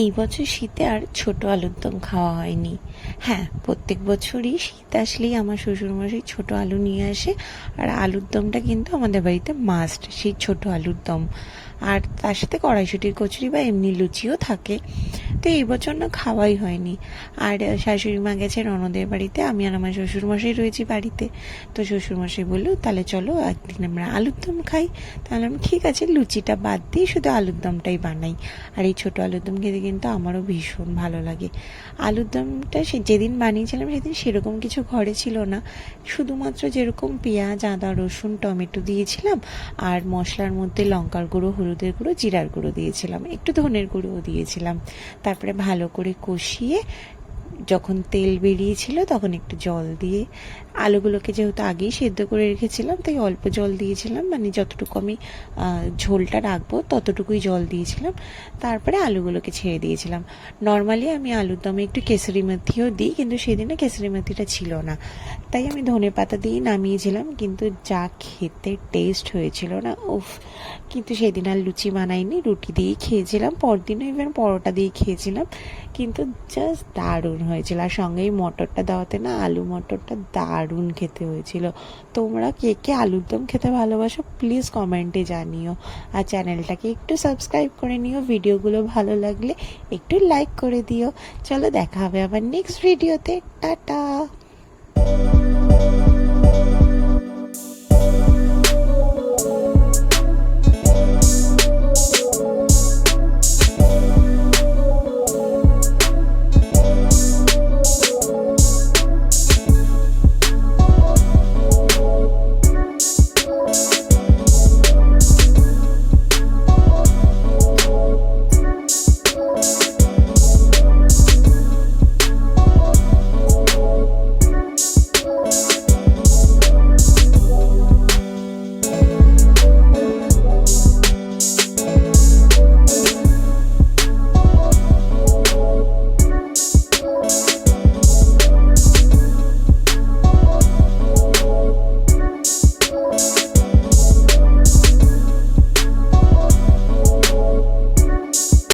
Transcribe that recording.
এই বছর শীতে আর ছোট আলুর দম খাওয়া হয়নি। হ্যাঁ প্রত্যেক বছরই শীত আসলেই আমার শ্বশুরমশাই ছোট আলু নিয়ে আসে, আর আলুর দমটা কিন্তু আমাদের বাড়িতে মাস্ট সেই ছোট আলুর দম। আর তার সাথে কড়াইশুটির কচুরি বা এমনি লুচিও থাকে। তো এই বছর না খাওয়াই হয়নি। আর শাশুড়ি মা গেছে ননদের বাড়িতে, আমি আর আমার শ্বশুরমশাই রয়েছি বাড়িতে। তো শ্বশুরমশাই বলল, তাহলে চলো একদিন আমরা আলুর দম খাই। তাহলে আমি, ঠিক আছে, লুচিটা বাদ দিয়ে শুধু আলুর দমটাই বানাই। আর এই ছোটো আলুর দম খেতে কিন্তু আমারও ভীষণ ভালো লাগে। আলুর দমটা সে, যেদিন বানিয়েছিলাম সেদিন সেরকম কিছু ঘরে ছিল না। শুধুমাত্র যেরকম পেঁয়াজ, আদা, রসুন, টমেটো দিয়েছিলাম, আর মশলার মধ্যে লঙ্কার গুঁড়ো, হলুদের গুঁড়ো, জিরার গুঁড়ো দিয়েছিলাম, একটু ধনের গুঁড়োও দিয়েছিলাম। তারপরে ভালো করে কষিয়ে যখন তেল বেরিয়েছিল তখন একটু জল দিয়ে আলুগুলোকে যেহেতু আগেই সেদ্ধ করে রেখেছিলাম, তাই অল্প জল দিয়েছিলাম। মানে যতটুকু আমি ঝোলটা রাখব ততটুকুই জল দিয়েছিলাম। তারপরে আলুগুলোকে ছেড়ে দিয়েছিলাম। নর্মালি আমি আলুর দমে একটু কেসরি মেথিও দিই, কিন্তু সেদিনে কেসরি মেথিটা ছিল না। তাই আমি ধনে পাতা দিয়েই নামিয়েছিলাম, কিন্তু যা খেতে টেস্ট হয়েছিল না, উফ! কিন্তু সেদিন আর লুচি বানাইনি, রুটি দিয়েই খেয়েছিলাম। পরদিনও ইভেন পরোটা দিয়ে খেয়েছিলাম। কিন্তু জাস্ট দারুণ হয়েছিল। আর সঙ্গে এই মটরটা দেওয়াতে না আলু মটরটা দারুণ খেতে হয়েছিল। তোমরা কে কে আলুর দম খেতে ভালোবাসো প্লিজ কমেন্টে জানিও। আর চ্যানেলটাকে একটু সাবস্ক্রাইব করে নিও, ভিডিওগুলো ভালো লাগলে একটু লাইক করে দিও। চলো দেখা হবে আবার নেক্সট ভিডিওতে টাটা!